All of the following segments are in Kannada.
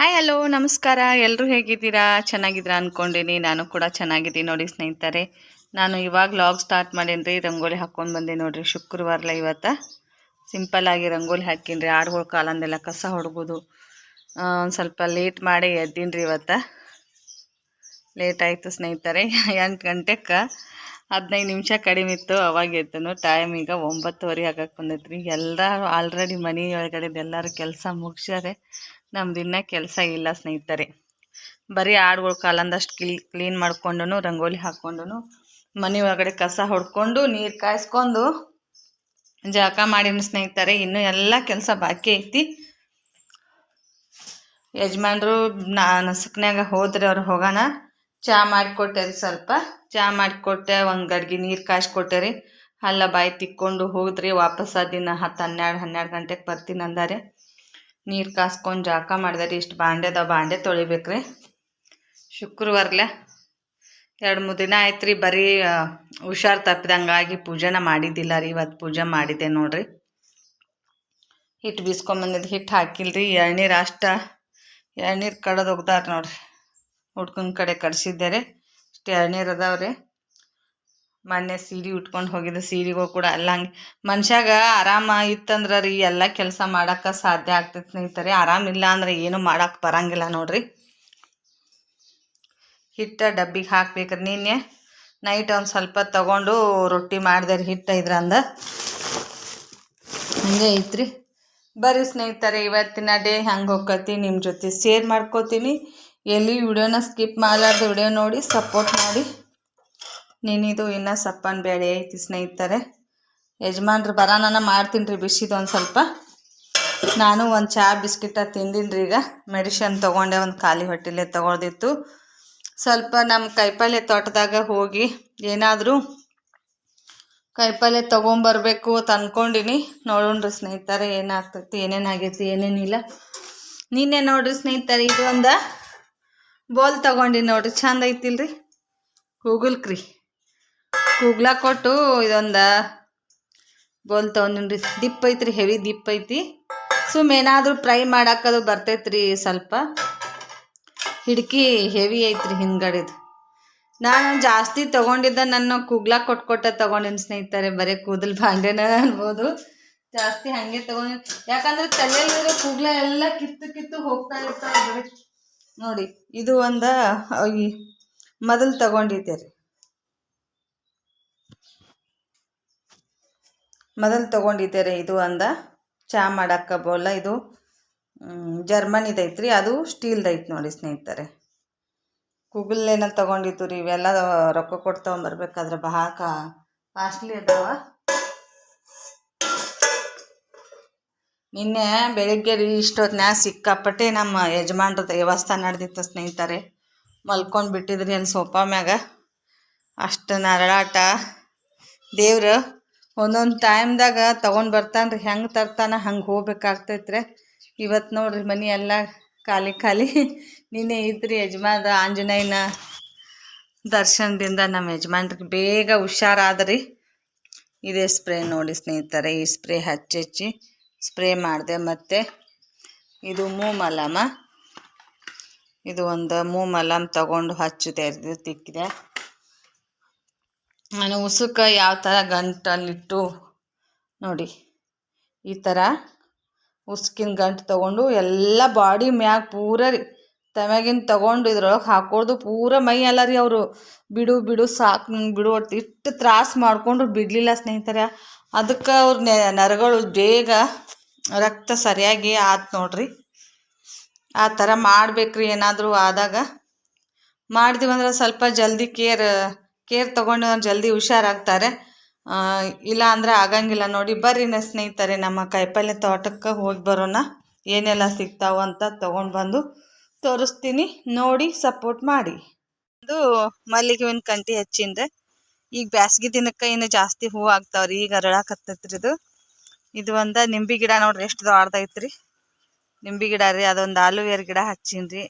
ಹಾಯ್ ಹಲೋ ನಮಸ್ಕಾರ. ಎಲ್ಲರೂ ಹೇಗಿದ್ದೀರಾ? ಚೆನ್ನಾಗಿದ್ದೀರಾ ಅಂದ್ಕೊಂಡಿನಿ ನಾನು ಕೂಡ ಚೆನ್ನಾಗಿದ್ದೀನಿ ನೋಡಿ ಸ್ನೇಹಿತರೆ. ನಾನು ಇವಾಗ ಲಾಗ್ ಸ್ಟಾರ್ಟ್ ಮಾಡೀನಿ ರಂಗೋಲಿ ಹಾಕ್ಕೊಂಡು ಬಂದೆ ನೋಡಿರಿ. ಶುಕ್ರವಾರಲ್ಲ ಇವತ್ತು ಸಿಂಪಲ್ಲಾಗಿ ರಂಗೋಲಿ ಹಾಕಿನ್ರಿ. ಆಡುಗಳ ಕಾಲಂದೆಲ್ಲ ಕಸ ಹೊಡ್ಬೋದು. ಒಂದು ಸ್ವಲ್ಪ ಲೇಟ್ ಮಾಡಿ ಎದ್ದೀನಿ ರೀ ಇವತ್ತು. ಲೇಟ್ ಆಯಿತು ಸ್ನೇಹಿತರೆ. ಎಂಟು ಗಂಟೆಗೆ ಹದಿನೈದು ನಿಮಿಷ ಕಡಿಮೆ ಇತ್ತು. ಅವಾಗ ಎದ್ದನು. ಟೈಮ್ ಈಗ ಒಂಬತ್ತುವರೆ ಆಗಕ್ಕೆ ಬಂದೈತ್ರಿ. ಎಲ್ಲರೂ ಆಲ್ರೆಡಿ ಮನೆ ಒಳಗಡೆ ಎಲ್ಲರೂ ಕೆಲಸ ಮುಗಿಸ್ಯಾರೆ. ನಮ್ದು ಇನ್ನೂ ಕೆಲಸ ಇಲ್ಲ ಸ್ನೇಹಿತರೆ. ಬರೀ ಆಡುಗಳ ಕಾಲಂದಷ್ಟು ಕ್ಲೀ, ಕ್ಲೀನ್ ಮಾಡ್ಕೊಂಡು ರಂಗೋಲಿ ಹಾಕ್ಕೊಂಡು ಮನೆ ಒಳಗಡೆ ಕಸ ಹೊಡ್ಕೊಂಡು, ನೀರು ಕಾಯಿಸ್ಕೊಂಡು, ಜಳಕ ಮಾಡೀನಿ ಸ್ನೇಹಿತರೆ. ಇನ್ನೂ ಎಲ್ಲ ಕೆಲಸ ಬಾಕಿ ಐತಿ. ಯಜಮಾನ್ರು ನಾ, ನಸಕ್ನ್ಯಾಗ ಹೋದ್ರೆ ಅವ್ರು ಹೋಗೋಣ ಚಹಾ ಮಾಡಿಕೊಟ್ಟೆ ರೀ ಸ್ವಲ್ಪ. ಚಹಾ ಮಾಡಿಕೊಟ್ಟೆ ಒಂದು ಗಡ್ಗೆ ನೀರು ಕಾಯಿಸ್ಕೊಟ್ಟೆ ರೀ ಅಲ್ಲ ಬಾಯಿ ತಿಕ್ಕೊಂಡು ಹೋದ್ರಿ ವಾಪಸ್ ದಿನ ಹತ್ತು ಹನ್ನೆರಡು ಹನ್ನೆರಡು ಗಂಟೆಗೆ ಬರ್ತೀನಿ ಅಂದಾರೆ ನೀರು ಕಾಸ್ಕೊಂಡು ಜಾಕ ಮಾಡಿದೆ ರೀ ಇಷ್ಟು ಬಾಂಡೆದ ಬಾಂಡೆ ತೊಳಿಬೇಕ್ರಿ. ಶುಕ್ರವಾರಲೆ ಎರಡು ಮೂರು ದಿನ ಆಯ್ತು ರೀ ಬರೀ ಹುಷಾರು ತಪ್ಪಿದಂಗಾಗಿ ಪೂಜೆನ ಮಾಡಿದ್ದಿಲ್ಲ ರೀ, ಇವತ್ತು ಪೂಜೆ ಮಾಡಿದ್ದೆ ನೋಡ್ರಿ. ಹಿಟ್ಟು ಬೀಸ್ಕೊಂಬಂದಿದ್ದು ಹಿಟ್ಟು ಹಾಕಿಲ್ರಿ, ಎಳ್ನೀರು ಅಷ್ಟ, ಎಳ್ನೀರು ಕಡೋದು ಒಗ್ದಾರ ನೋಡ್ರಿ. ಹುಡ್ಕನ ಕಡೆ ಕಡ್ಸಿದ್ದೆ ರೀ, ಇಷ್ಟು ಎಳ್ನೀರು ಅದಾವ್ರಿ ಮೊನ್ನೆ ಸೀರೆ ಉಟ್ಕೊಂಡು ಹೋಗಿದ್ದೆ ಸೀರೆಗಳು ಕೂಡ ಎಲ್ಲ ಹಂಗೆ ಮನುಷ್ಯಾಗ ಆರಾಮ ಇತ್ತಂದ್ರೆ ರೀ ಎಲ್ಲ ಕೆಲಸ ಮಾಡೋಕ್ಕೆ ಸಾಧ್ಯ ಆಗ್ತೈತೆ ಸ್ನೇಹಿತರೆ. ಆರಾಮಿಲ್ಲ ಅಂದ್ರೆ ಏನು ಮಾಡೋಕ್ಕೆ ಬರಂಗಿಲ್ಲ ನೋಡ್ರಿ. ಹಿಟ್ಟು ಡಬ್ಬಿಗೆ ಹಾಕ್ಬೇಕ್ರಿ ನಿನ್ನೆ. ನೈಟ್ ಒಂದು ಸ್ವಲ್ಪ ತಗೊಂಡು ರೊಟ್ಟಿ ಮಾಡಿದೆ ರೀ ಹಿಟ್ಟು ಇದ್ರಂದ. ಹಂಗೆ ಐತ್ರಿ. ಬರ್ರಿ ಸ್ನೇಹಿತರೆ, ಇವತ್ತಿನ ಡೇ ಹಂಗೆ ಹೋಗ್ಕತಿ ನಿಮ್ಮ ಜೊತೆ. ಶೇರ್ ಮಾಡ್ಕೋತೀನಿ. ಎಲ್ಲಿ ವಿಡಿಯೋನ ಸ್ಕಿಪ್ ಮಾಡಲಾರ್ದು ವಿಡಿಯೋ ನೋಡಿ, ಸಪೋರ್ಟ್ ಮಾಡಿ. ನೀನಿದು ಇನ್ನೂ ಸಪ್ಪನ್ ಬೇಳೆ ಐತಿ ಸ್ನೇಹಿತರೆ. ಯಜಮಾನ್ರು ಬರಾನ ಮಾಡ್ತೀನಿ ರೀ ಬಿಸಿದು ಒಂದು ಸ್ವಲ್ಪ. ನಾನು ಒಂದು ಚಾ ಬಿಸ್ಕಿಟ ತಿಂದಿನಿ ರೀ ಈಗ. ಮೆಡಿಷನ್ ತೊಗೊಂಡೆ, ಒಂದು ಖಾಲಿ ಹೊಟ್ಟೆಲೆ ತೊಗೊಳ್ದಿತ್ತು. ಸ್ವಲ್ಪ ನಮ್ಮ ಕೈಪಲ್ಯ ತೋಟದಾಗ ಹೋಗಿ ಏನಾದರೂ ಕಾಯಿಪಲ್ಯ ತೊಗೊಂಬರ್ಬೇಕು ಅಂತ ಅಂದ್ಕೊಂಡಿನಿ ನೋಡೋಣ್ರಿ ಸ್ನೇಹಿತರೆ, ಏನಾಗ್ತೈತಿ ಏನೇನಾಗೈತಿ ಏನೇನಿಲ್ಲ ನಿನ್ನೆ ನೋಡ್ರಿ ಸ್ನೇಹಿತರೆ ಇದು ಒಂದು ಬೋಲ್ ತಗೊಂಡಿ ನೋಡ್ರಿ. ಚಂದ ಐತಿಲ್ರಿ? ಕೂಗುಲ್ಕ್ರಿ ಕೂಗ್ಲ ಕೊಟ್ಟು ಇದೊಂದು ಬೋಲ್ ತಗೊಂಡ್ರಿ ದಿಪ್ ಐತ್ರಿ, ಹೆವಿ ದಿಪ್ ಐತಿ. ಸುಮ್ ಏನಾದರೂ ಫ್ರೈ ಮಾಡಾಕದು ಬರ್ತೈತ್ರಿ ಸ್ವಲ್ಪ. ಹಿಡ್ಕಿ ಹೆವಿ ಐತ್ರಿ ಹಿಂದ್ಗಡೆದು. ನಾನು ಜಾಸ್ತಿ ತೊಗೊಂಡಿದ್ದ ನನ್ನ ಕೂಗ್ಲ ಕೊಟ್ಕೊಟ್ಟ ತೊಗೊಂಡಿನಿ ಸ್ನೇಹಿತರೆ, ಬರೀ ಕೂದಲು ಬಾಂಡೆನ ಅನ್ಬೋದು. ಜಾಸ್ತಿ ಹಾಗೆ ತೊಗೊಂಡಿ, ಯಾಕಂದ್ರೆ ತಲೆಯಲ್ಲಿರೋ ಕೂಗ್ಲ ಎಲ್ಲ ಕಿತ್ತು ಕಿತ್ತು ಹೋಗ್ತಾ ಇರ್ತಾವೆ ನೋಡಿ, ಇದು ಒಂದು ಮೊದಲು ತಗೊಂಡಿದ್ದೆ ರೀ ಮೊದಲು ತೊಗೊಂಡಿದ್ದೆ ರೀ ಇದು ಅಂದ. ಚಹಾ ಮಾಡಕ್ಕೆ ಬೋಲ, ಇದು ಜರ್ಮನಿದು ಐತ್ರಿ, ಅದು ಸ್ಟೀಲ್ದೈತೆ ನೋಡಿ ಸ್ನೇಹಿತರೆ. ಕೂಗಲ್ಲೇನ ತೊಗೊಂಡಿದ್ದು ರೀ, ಇವೆಲ್ಲ ರೊಕ್ಕ ಕೊಟ್ಟು ತೊಗೊಂಬರ್ಬೇಕಾದ್ರೆ ಬಹಳ ಕಾಸ್ಟ್ಲಿ ಅದಾವ. ನಿನ್ನೆ ಬೆಳಿಗ್ಗೆ ರೀ ಇಷ್ಟೊತ್ತಿನಾಗ ಸಿಕ್ಕಾಪಟ್ಟೆ ನಮ್ಮ ಯಜಮಾನ್ರ ದೇವಸ್ಥಾನ ನಡೆದಿತ್ತು ಸ್ನೇಹಿತರೆ. ಮಲ್ಕೊಂಡು ಬಿಟ್ಟಿದ್ರಿ ಅಲ್ಲಿ ಸೋಫಾ ಮ್ಯಾಗ. ಅಷ್ಟು ನರಳಾಟ. ದೇವ್ರು ಒಂದೊಂದು ಟೈಮ್ದಾಗ ತೊಗೊಂಡು ಬರ್ತಾನೆ ರೀ, ಹೆಂಗೆ ತರ್ತಾನೆ ಹಂಗೆ ಹೋಗ್ಬೇಕಾಗ್ತೈತ್ರಿ. ಇವತ್ತು ನೋಡ್ರಿ ಮನೆ ಎಲ್ಲ ಖಾಲಿ ಖಾಲಿ. ನಿನ್ನೆ ಇದ್ರಿ ಯಜಮಾನ ಆಂಜನೇಯನ ದರ್ಶನದಿಂದ ನಮ್ಮ ಯಜಮಾನ್ರಿಗೆ ಬೇಗ ಹುಷಾರಾದ್ರಿ. ಇದೇ ಸ್ಪ್ರೇ ನೋಡಿ ಸ್ನೇಹಿತರೆ, ಈ ಸ್ಪ್ರೇ ಹಚ್ಚಿ ಸ್ಪ್ರೇ ಮಾಡಿದೆ ಮತ್ತು ಇದು ಮೂಮಲಮ ಇದು ಒಂದು ಮೂಮಲಮ್ ತಗೊಂಡು ಹಚ್ಚಿದೆ ತಿಕ್ಕಿದೆ. ನಾನು ಉಸುಕ ಯಾವ ಥರ ಗಂಟಲ್ಲಿಟ್ಟು ನೋಡಿ, ಈ ಥರ ಉಸ್ಕಿನ ಗಂಟು ತೊಗೊಂಡು ಎಲ್ಲ ಬಾಡಿ ಮ್ಯಾಗ ಪೂರ ರೀ ತಮ್ಯಾಗಿನ ತೊಗೊಂಡು ಇದ್ರೊಳಗೆ ಹಾಕೊಡ್ದು ಪೂರ ಮೈ ಅಲ್ಲ ರೀ ಅವರು. ಬಿಡು ಬಿಡು, ಸಾಕು ನಂಗೆ ಬಿಡು ಒಟ್ಟು ಇಷ್ಟು ತ್ರಾಸ ಮಾಡಿಕೊಂಡ್ರು ಬಿಡಲಿಲ್ಲ ಸ್ನೇಹಿತರೆ. ಅದಕ್ಕೆ ಅವ್ರ ನರಗಳು ಬೇಗ ರಕ್ತ ಸರಿಯಾಗಿ ಆತು ನೋಡ್ರಿ. ಆ ಥರ ಮಾಡ್ಬೇಕ್ರಿ ಏನಾದರೂ ಆದಾಗ. ಮಾಡಿದೀವಂದ್ರೆ ಸ್ವಲ್ಪ ಜಲ್ದಿ ಕೇರ್ ಕೇರ್ ತಗೊಂಡು ಜಲ್ದಿ ಹುಷಾರಾಗ್ತಾರೆ. ಇಲ್ಲ ಅಂದರೆ ಆಗಂಗಿಲ್ಲ ನೋಡಿ, ಬರ್ರಿ ನ ಸ್ನೇಹಿತರೆ, ನಮ್ಮ ಕಾಯಿಪಲ್ಯ ತೋಟಕ್ಕೆ ಹೋಗಿ ಬರೋಣ. ಏನೆಲ್ಲ ಸಿಗ್ತಾವ ಅಂತ ತೊಗೊಂಡು ಬಂದು ತೋರಿಸ್ತೀನಿ. ನೋಡಿ ಸಪೋರ್ಟ್ ಮಾಡಿ. ಇದು ಮಲ್ಲಿಗೆ ಹೂವಿನ ಕಂಟಿ ಹಚ್ಚಿಂದೆ ಈಗ ಬ್ಯಾಸ್ಗೆ ದಿನಕ್ಕೆ ಇನ್ನು ಜಾಸ್ತಿ ಹೂ ಆಗ್ತಾವ್ರಿ. ಈಗ ಅರಳಾಕತ್ತೈತ್ರಿ ಇದು. ಇದು ಒಂದು ನಿಂಬೆ ಗಿಡ ನೋಡ್ರಿ, ಎಷ್ಟು ದೊಡ್ಡದೈತ್ರಿ. ನಿಂಬೆ ಗಿಡ ರೀ, ಅದೊಂದು ಆಲೂವೇರ್ ಗಿಡ ಹಚ್ಚೀನಿ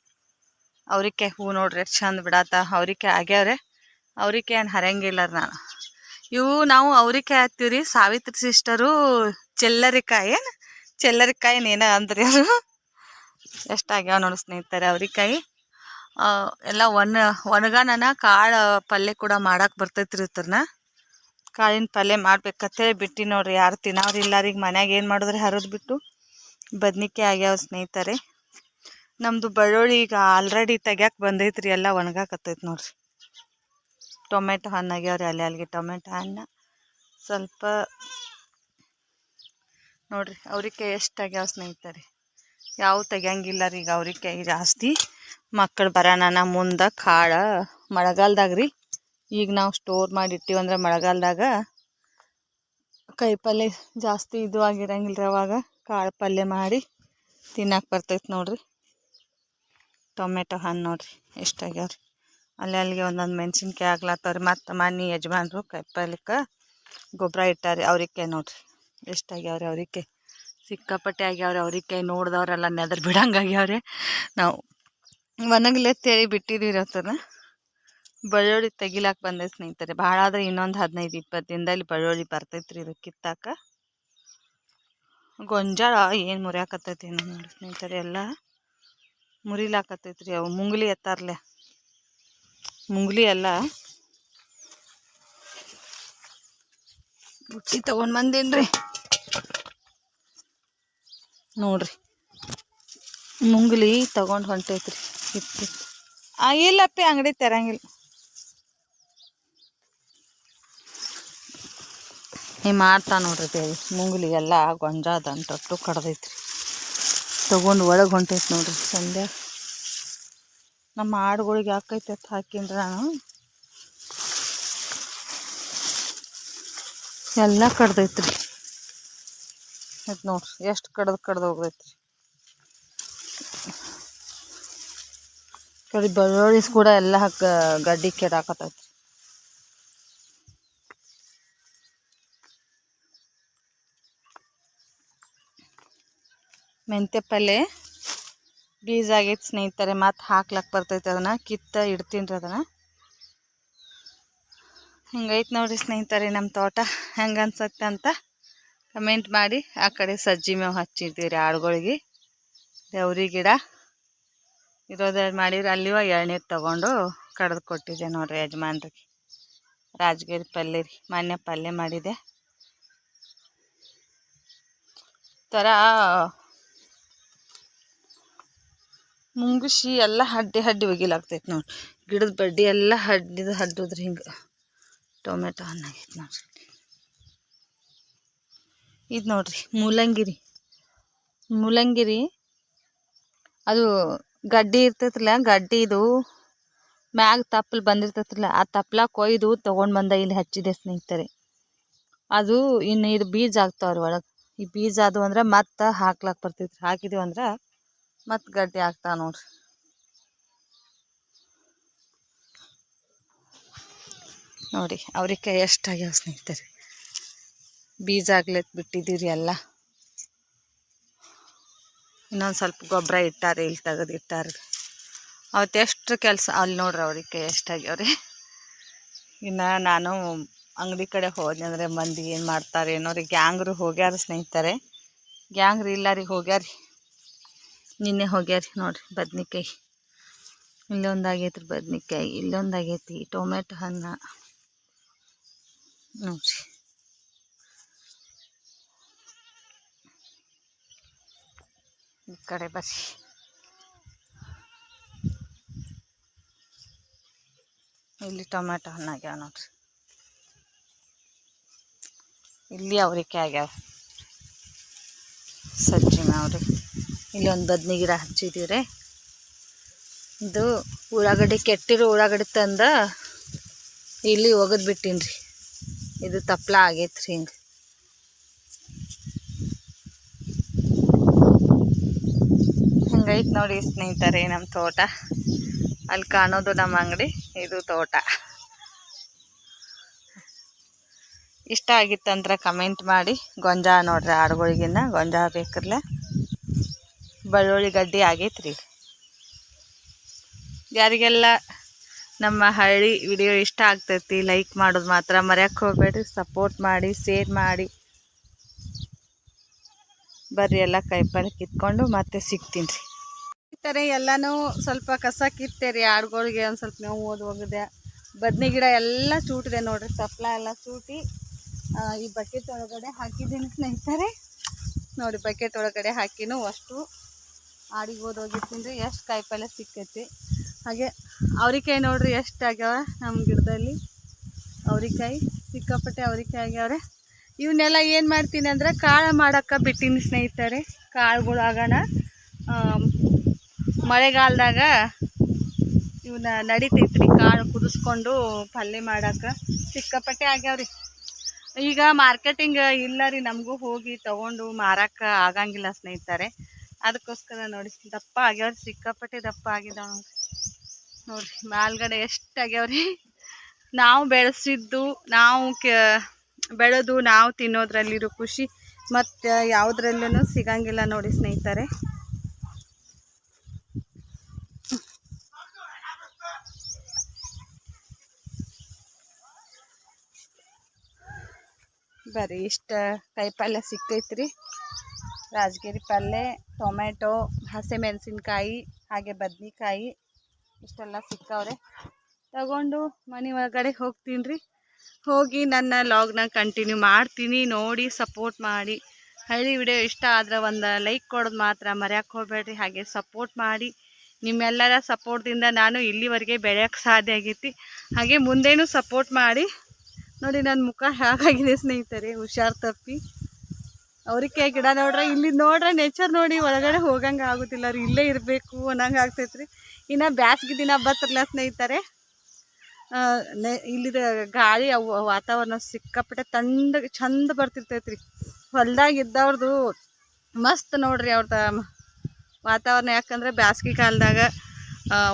ಅವ್ರಿಕಾಯಿ ಹೂ ನೋಡ್ರಿ, ಎಷ್ಟು ಚಂದ ಬಿಡಾತ. ಅವ್ರಿಕಾಯಿ ಆಗ್ಯಾವ್ರೆ. ಅವ್ರಿಕಾಯಿ ಏನು ಹರಂಗಿಲ್ಲ ರೀ ನಾನು. ಇವು ನಾವು ಅವ್ರಿಕಾಯಿ ಹತ್ತೀವಿ ರೀ ಸಾವಿತ್ರಿ ಸಿಸ್ಟರು ಚೆಲ್ಲರಿಕಾಯಿ ಚೆಲ್ಲರಿಕಾಯಿ ಏನ ಅಂದ್ರಿ ಅವರು. ಎಷ್ಟಾಗ್ಯಾವ ನೋಡಿ ಸ್ನೇಹಿತರೆ ಅವ್ರಿಕಾಯಿ. ಎಲ್ಲ ಒಣ, ಒಣಗಾನನ ಕಾಳು ಪಲ್ಯ ಕೂಡ ಮಾಡಕ್ಕೆ ಬರ್ತೈತ್ರಿ ಇವ್ರನ್ನ ಕಾಳಿನ ಪಲ್ಯ ಮಾಡ್ಬೇಕಂತೇಳಿ ಬಿಟ್ಟು ನೋಡ್ರಿ. ಯಾರು ತಿನ್ನೋರು ಈಗ ಮನ್ಯಾಗ ಏನು ಮಾಡಿದ್ರೆ? ಹರಿದು ಬಿಟ್ಟು ಬದ್ನಿಕಾಯಿ ಆಗ್ಯಾವ ಸ್ನೇಹಿತರೆ. ನಮ್ಮದು ಬೆಳ್ಳುಳ್ಳಿ ಈಗ ಆಲ್ರೆಡಿ ತೆಗ್ಯಾಕೆ ಬಂದೈತ್ರಿ. ಎಲ್ಲ ಒಣಗಾಕತ್ತೈತೆ ನೋಡ್ರಿ. ಟೊಮೆಟೊ ಹಣ್ಣು ಆಗ್ಯಾವ್ರಿ ಅಲ್ಲಿ ಅಲ್ಲಿಗೆ ಟೊಮೆಟೊ ಹಣ್ಣು. ಸ್ವಲ್ಪ ನೋಡಿರಿ ಅವ್ರಿಕಾಯಿ ಎಷ್ಟು ಆಗ್ಯಾವ ಸ್ನೇಹಿತರೆ? ಯಾವ ತೆಗಿಯಂಗಿಲ್ಲ ರೀ ಈಗ ಅವ್ರಿಕಾಯಿ ಜಾಸ್ತಿ. ಮಕ್ಕಳು ಬರೋಣ ಮುಂದೆ ಕಾಳು ಮಳೆಗಾಲದಾಗ ರೀ ಈಗ ನಾವು ಸ್ಟೋರ್ ಮಾಡಿ ಇಟ್ಟಿವಂದ್ರೆ ಮಳೆಗಾಲದಾಗ ಕೈ ಪಲ್ಯ ಜಾಸ್ತಿ ಇದು ಆಗಿರಂಗಿಲ್ಲ ರೀ ಅವಾಗ. ಕಾಳು ಪಲ್ಯ ಮಾಡಿ ತಿನ್ನಕ್ಕೆ ಬರ್ತೈತೆ ನೋಡಿರಿ. ಟೊಮೆಟೊ ಹಣ್ಣು ನೋಡ್ರಿ ಎಷ್ಟಾಗ್ಯಾವ ರೀ ಅಲ್ಲಿ ಅಲ್ಲಿಗೆ ಒಂದೊಂದು ಮೆಣಸಿನ್ಕಾಯಿ ಆಗ್ಲತ್ತವ್ರಿ ಮತ್ತು ಮನೆ ಯಜಮಾನ್ರು ಕೈ ಪಲ್ಯಕ್ಕೆ ಗೊಬ್ಬರ ಇಟ್ಟಾರಿ ಅವ್ರಿಕಾಯಿ ನೋಡ್ರಿ. ಎಷ್ಟಾಗ್ಯಾವ್ರಿ ಅವ್ರಿಕಾಯಿ ಸಿಕ್ಕಾಪಟ್ಟೆ ಆಗ್ಯಾವ್ರಿ ಅವ್ರಿಕಾಯಿ ನೋಡ್ದವ್ರೆಲ್ಲ ನೆದರ್ ಬಿಡಂಗೆ ಆಗ್ಯಾವ್ರಿ. ನಾವು ಒಣಗಲೆ ತೇಳಿ ಬಿಟ್ಟಿದ್ದೀವಿ ಅವತ್ತನ ಬೆಳ್ಳುಳ್ಳಿ ತೆಗಿಲಾಕ ಬಂದೆ ಸ್ನೇಹಿತರೆ. ಭಾಳ ಆದರೆ ಇನ್ನೊಂದು ಹದಿನೈದು, ಇಪ್ಪತ್ತು ದಿನದಲ್ಲಿ ಬೆಳ್ಳುಳ್ಳಿ ಬರ್ತೈತ್ರಿ ಇದು ಕಿತ್ತಾಕ. ಗೊಂಜಾಳ ಏನು ಮುರಿಯಾಕತ್ತೈತಿ ನೋಡಿ ಸ್ನೇಹಿತರೆ ಎಲ್ಲ. ಮುರಿಲಾಕತ್ತೈತ್ರಿ ಅವು. ಮುಂಗ್ಲಿ ಎತ್ತಾರ್ಲೆ. ಮುಂಗ್ಲಿ ಅಲ್ಲ. ಬುಟ್ಟಿ ತಗೊಂಡ್ ಬಂದೇನ್ರಿ? ನೋಡ್ರಿ. ಮುಂಗ್ಲಿ ತಗೊಂಡ್ ಹೊಂಟೈತ್ರಿ. ಇತ್ತು. ಆ ಇಲ್ಲಪ್ಪಿ ಅಂಗಡಿ ತೆರಂಗಿಲ್ಲ. ನೀ ಮಾಡ್ತಾ ನೋಡ್ರಿ ದೇವಿ ಮುಂಗ್ಲಿ ಎಲ್ಲ ಗೊಂಜಾದ ಕಡ್ದೈತ್ರಿ. ತಗೊಂಡು ಒಳಗೆ ಹೊಂಟೈತಿ ನೋಡ್ರಿ ಸಂಧ್ಯಾ. ನಮ್ಮ ಆಡುಗಳಿಗೆ ಹಾಕೈತೆ ಅಂತ ಹಾಕಿನ್ರಿ ನಾನು. ಎಲ್ಲ ಕಡ್ದೈತ್ರಿ. ಇದು ನೋಡ್ರಿ, ಎಷ್ಟು ಕಡ್ದು ಕಡ್ದು ಹೋಗ್ತೈತ್ರಿ ಕಡೆ ಬೆಳ್ಳುಳ್ಳಿ ಕೂಡ ಎಲ್ಲ ಹಾಕ, ಗಡ್ಡಿ ಕೆಡಾಕತ್ತೈತ್ರಿ ಮೆಂತ್ಯ ಪಲ್ಯ ಬೀಜ ಆಗೈತೆ ಸ್ನೇಹಿತರೆ ಮತ್ತು ಹಾಕ್ಲಕ್ಕೆ ಬರ್ತೈತೆ ಅದನ್ನು, ಕಿತ್ತ ಇಡ್ತೀನಿ ರೀ ಅದನ್ನು. ಹಿಂಗೈತೆ ನೋಡಿರಿ ಸ್ನೇಹಿತರೆ ನಮ್ಮ ತೋಟ, ಹೆಂಗೆ ಅನ್ಸತ್ತೆ ಅಂತ ಕಮೆಂಟ್ ಮಾಡಿ, ಆ ಕಡೆ ಸಜ್ಜಿ ಮೇವು ಹಚ್ಚಿದ್ದೀವಿ ರೀ ಆಡುಗಳಿಗೆ ದೇವ್ರಿ ಗಿಡ ಇರೋದು ಮಾಡಿದ್ರೆ ಅಲ್ಲಿವ ಎಳ್ನೀರು ತೊಗೊಂಡು ಕಡ್ದು ಕೊಟ್ಟಿದ್ದೆ ನೋಡ್ರಿ ಯಜಮಾನ್ರಿಗೆ. ರಾಜಗಿರಿ ಪಲ್ಯ ರೀ, ಮಾನ್ಯ ಪಲ್ಯ ಮಾಡಿದೆ. ಥರ ಮುಂಗುಸಿ ಎಲ್ಲ ಹಡ್ಡಿ ಹಡ್ಡಿ ಒಗಿಲಾಗ್ತೈತೆ ನೋಡಿ. ಗಿಡದ ಬಡ್ಡಿ ಎಲ್ಲ ಹಡ್ಡಿದ ಹಡ್ಡಿದ್ರೆ ಹಿಂಗೆ. ಟೊಮೆಟೊ ಹಣ್ಣಾಗೈತೆ ನೋಡ್ರಿ. ಇದು ನೋಡ್ರಿ, ಮೂಲಂಗಿರಿ. ಮೂಲಂಗಿರಿ, ಅದು ಗಡ್ಡಿ ಇರ್ತೈತಲ್ಲ ಗಡ್ಡಿ ಇದು ಮ್ಯಾಗ ತಪ್ಪಲು ಬಂದಿರ್ತೈತ್ರಲ್ಲ ಆ ತಪ್ಪಲ ಕೊಯ್ದು ತೊಗೊಂಡು ಬಂದ ಇಲ್ಲಿ ಹಚ್ಚಿದೆ ಸ್ನೇಹಿತರೆ. ಅದು ಇನ್ನು ಇದು ಬೀಜ ಆಗ್ತಾವ್ರಿ ಒಳಗೆ. ಈ ಬೀಜ ಅದು ಅಂದ್ರೆ ಮತ್ತೆ ಹಾಕ್ಲಕ್ಕೆ ಬರ್ತೈತ್ರಿ. ಹಾಕಿದೀವಿ ಅಂದ್ರೆ ಮತ್ತೆ ಗಟ್ಟಿ ಆಗ್ತಾವ ನೋಡ್ರಿ. ನೋಡಿ ಅವ್ರಿಕಾಯಿ ಎಷ್ಟಾಗ್ಯಾವ ಸ್ನೇಹಿತರೆ. ಬೀಜ ಆಗ್ಲತ್ ಬಿಟ್ಟಿದ್ದೀರಿ ಎಲ್ಲ. ಇನ್ನೊಂದು ಸ್ವಲ್ಪ ಗೊಬ್ಬರ ಇಟ್ಟಾರೆ ಇಲ್ಲಿ ತೆಗೆದು ಇಟ್ಟಾರೆ. ಅವತ್ತು ಎಷ್ಟು ಕೆಲಸ ಅಲ್ಲಿ ನೋಡ್ರಿ ಅವ್ರಿಗೆ ಎಷ್ಟಾಗ್ಯಾವ್ರಿ. ಇನ್ನು ನಾನು ಅಂಗಡಿ ಕಡೆ ಹೋದೆ ಅಂದರೆ ಮಂದಿ ಏನು ಮಾಡ್ತಾರೆ ಏನೋ ರೀ, ಗ್ಯಾಂಗ್ರು ಹೋಗ್ಯಾರ ಸ್ನೇಹಿತರೆ. ಗ್ಯಾಂಗ್ರಿ ಇಲ್ಲ ರೀ ಹೋಗ್ಯಾರಿ. ನಿನ್ನೆ ಹೋಗ್ಯಾರಿ ನೋಡ್ರಿ ಬದ್ನಿಕಾಯಿ. ಇಲ್ಲೊಂದು ಆಗೈತ್ರಿ ಬದ್ನಿಕಾಯಿ. ಇಲ್ಲೊಂದು ಆಗೈತಿ ಟೊಮೆಟೊ ಹಣ್ಣು. ನೋಡ್ರಿ. ಈ ಕಡೆ ಬರ್ರಿ. ಇಲ್ಲಿ ಟೊಮೆಟೊ ಹಣ್ಣು ಆಗ್ಯಾವ ನೋಡ್ರಿ. ಇಲ್ಲಿ ಅವ್ರಿಕಾಯಿ ಆಗ್ಯಾವ. ಸಜ್ಜಿ ಮಾವ್ರಿ ಇಲ್ಲಿ ಒಂದು ಬದ್ನಿ ಗಿಡ ಹಚ್ಚಿದ್ದೀರಿ ಇದು ಉಳ್ಳಾಗಡ್ಡಿ, ಕೆಟ್ಟಿರೋ ಉಳ್ಳಾಗಡ್ಡಿ ತಂದ ಇಲ್ಲಿ ಒಗದ್ ಬಿಟ್ಟೀನಿ ರೀ ಇದು ಆಗೈತೆ ರೀ ಹಿಂಗೆ. ಹಂಗೈತೆ ನೋಡಿ ಸ್ನೇಹಿತರೆ ನಮ್ಮ ತೋಟ. ಅಲ್ಲಿ ಕಾಣೋದು ನಮ್ಮ ಅಂಗಡಿ, ಇದು ತೋಟ. ಇಷ್ಟ ಆಗಿತ್ತಂದ್ರೆ ಕಮೆಂಟ್ ಮಾಡಿ. ಗೊಂಜಾಳ ನೋಡ್ರಿ ಆಡುಗಳಿಗಿನ್ನ ಗೊಂಜಾಳ ಬೇಕರ್ಲೆ. ಬೆಳ್ಳುಳ್ಳಿ ಗಡ್ಡಿ ಆಗೈತ್ರಿ. ಯಾರಿಗೆಲ್ಲ ನಮ್ಮ ಹಳ್ಳಿ ವಿಡಿಯೋ ಇಷ್ಟ ಆಗ್ತೈತಿ ಲೈಕ್ ಮಾಡೋದು ಮಾತ್ರ ಮರ್ಯಕ್ಕೆ ಹೋಗ್ಬೇಡ್ರಿ ಸಪೋರ್ಟ್ ಮಾಡಿ ಶೇರ್ ಮಾಡಿ. ಬರ್ರಿ ಎಲ್ಲ ಕೈಪಲ್ಲೆ ಕಿತ್ಕೊಂಡು ಮತ್ತೆ ಸಿಗ್ತೀನಿ. ರೀ ಈ ಥರ ಎಲ್ಲನೂ ಸ್ವಲ್ಪ ಕಸ ಕಿತ್ತೆ ರೀ ಆಡುಗಳಿಗೆ ಒಂದು ಸ್ವಲ್ಪ ನೋವು ಓದು ಹೋಗಿದೆ. ಬದ್ನೆ ಗಿಡ ಎಲ್ಲ ಚೂಟಿದೆ ನೋಡ್ರಿ ತಪ್ಪಲ ಎಲ್ಲ ಚೂಟಿ. ಈ ಬಕೆಟ್ ಒಳಗಡೆ ಹಾಕಿದ್ದೀನಿ ಸ್ನೇಹಿತರೆ. ನೋಡಿ ಬಕೆಟ್ ಒಳಗಡೆ ಹಾಕಿನೂ ಅಷ್ಟು. ಆಡಿಗೆ ಹೋದೋಗಿ ತಿಂದರೆ ಎಷ್ಟು ಕಾಯಿಪಲ್ಯ ಸಿಕ್ಕೈತಿ. ಹಾಗೆ ಅವ್ರಿಕಾಯಿ ನೋಡ್ರಿ ಎಷ್ಟು ಆಗ್ಯಾವ ನಮ್ಮ ಗಿಡದಲ್ಲಿ. ಅವ್ರಿಕಾಯಿ, ಸಿಕ್ಕಾಪಟ್ಟೆ ಅವ್ರಿಕಾಯಿ ಆಗ್ಯಾವ್ರೆ. ಇವನ್ನೆಲ್ಲ ಏನು ಮಾಡ್ತೀನಿ ಅಂದ್ರೆ ಕಾಳು ಮಾಡೋಕ್ಕೆ ಬಿಟ್ಟಿನಿ ಸ್ನೇಹಿತರೆ. ಕಾಳುಗಳು ಆಗೋಣ. ಮಳೆಗಾಲದಾಗ ಇವನ್ನ ನಡಿತೈತ್ರಿ ಕಾಳು ಕುದಿಸ್ಕೊಂಡು ಪಲ್ಯ ಮಾಡೋಕೆ ಸಿಕ್ಕಾಪಟ್ಟೆ ಆಗ್ಯಾವ್ರಿ. ಈಗ ಮಾರ್ಕೆಟಿಂಗ್ ಇಲ್ಲ ರೀ, ನಮಗೂ ಹೋಗಿ ತಗೊಂಡು ಮಾರಕ್ಕೆ ಆಗಂಗಿಲ್ಲ ಸ್ನೇಹಿತರೆ. ಅದಕ್ಕೋಸ್ಕರ ನೋಡಿ, ದಪ್ಪ ಆಗ್ಯಾವ್ರಿ, ಸಿಕ್ಕಾಪಟ್ಟೆ ದಪ್ಪ ಆಗಿದ್ದಾವ ನೋಡ್ರಿ. ಮೇಲ್ಗಡೆ ಎಷ್ಟು ನಾವು ಬೆಳೆಸಿದ್ದು, ನಾವು ಕೆ, ಬೆಳೆದು ನಾವು ತಿನ್ನೋದ್ರಲ್ಲಿರೋ ಖುಷಿ, ಮತ್ತು ಯಾವುದ್ರಲ್ಲೂ ಸಿಗಂಗಿಲ್ಲ ನೋಡಿ ಸ್ನೇಹಿತರೆ. ಬರೀ ಇಷ್ಟ ಕಾಯಿಪಲ್ಯ ಸಿಕ್ತೈತ್ರಿ ರಾಜಗಿರಿ ಪಲ್ಯ ಟೊಮೆಟೊ ಹಸಿಮೆಣಸಿನ್ಕಾಯಿ ಹಾಗೆ ಬದ್ನಿಕಾಯಿ, ಇಷ್ಟೆಲ್ಲ ಸಿಕ್ಕವ್ರೆ. ತಗೊಂಡು ಮನೆ ಒಳಗಡೆ ಹೋಗ್ತೀನಿ ರೀ. ಹೋಗಿ ನನ್ನ ಲಾಗ್ನ ಕಂಟಿನ್ಯೂ ಮಾಡ್ತೀನಿ, ನೋಡಿ, ಸಪೋರ್ಟ್ ಮಾಡಿ. ಹಳ್ಳಿ ವಿಡಿಯೋ ಇಷ್ಟ ಆದ್ರೆ ಒಂದು ಲೈಕ್ ಕೊಡೋದು ಮಾತ್ರ ಮರ್ಯಾಕೆ ಹೋಗಬೇಡ್ರಿ. ಹಾಗೆ ಸಪೋರ್ಟ್ ಮಾಡಿ. ನಿಮ್ಮೆಲ್ಲರ ಸಪೋರ್ಟ್ದಿಂದ ನಾನು ಇಲ್ಲಿವರೆಗೆ ಬೆಳೆಯೋಕ್ಕೆ ಸಾಧ್ಯ ಆಗೈತಿ. ಹಾಗೆ ಮುಂದೇನು ಸಪೋರ್ಟ್ ಮಾಡಿ. ನೋಡಿ, ನನ್ನ ಮುಖ ಹೇಗಾಗಿದೆ ಸ್ನೇಹಿತರೆ, ಹುಷಾರು ತಪ್ಪಿ. ಅವ್ರಿಕೆ ಗಿಡ ನೋಡ್ರೆ, ಇಲ್ಲಿ ನೋಡ್ರೆ ನೇಚರ್ ನೋಡಿ ಒಳಗಡೆ ಹೋಗಂಗೆ ಆಗುತ್ತಿಲ್ಲ ರೀ. ಇಲ್ಲೇ ಇರಬೇಕು ಅನ್ನಂಗೆ ಆಗ್ತೈತ್ರಿ ಇನ್ನು ಬ್ಯಾಸ್ಗೆ ದಿನ ಬತ್ತರಲ್ಲ ಸ್ನೇಹಿತರೆ ಇಲ್ಲಿದ ಗಾಳಿ ವಾತಾವರಣ ಸಿಕ್ಕಾಪಟ್ಟೆ ತಂಡ ಚಂದ ಬರ್ತಿರ್ತೈತ್ರಿ ಹೊಲ್ದಾಗ ಇದ್ದವ್ರದ್ದು ಮಸ್ತ್ ನೋಡ್ರಿ ಅವ್ರದ ವಾತಾವರಣ. ಯಾಕಂದ್ರೆ ಬ್ಯಾಸ್ಗೆ ಕಾಲದಾಗ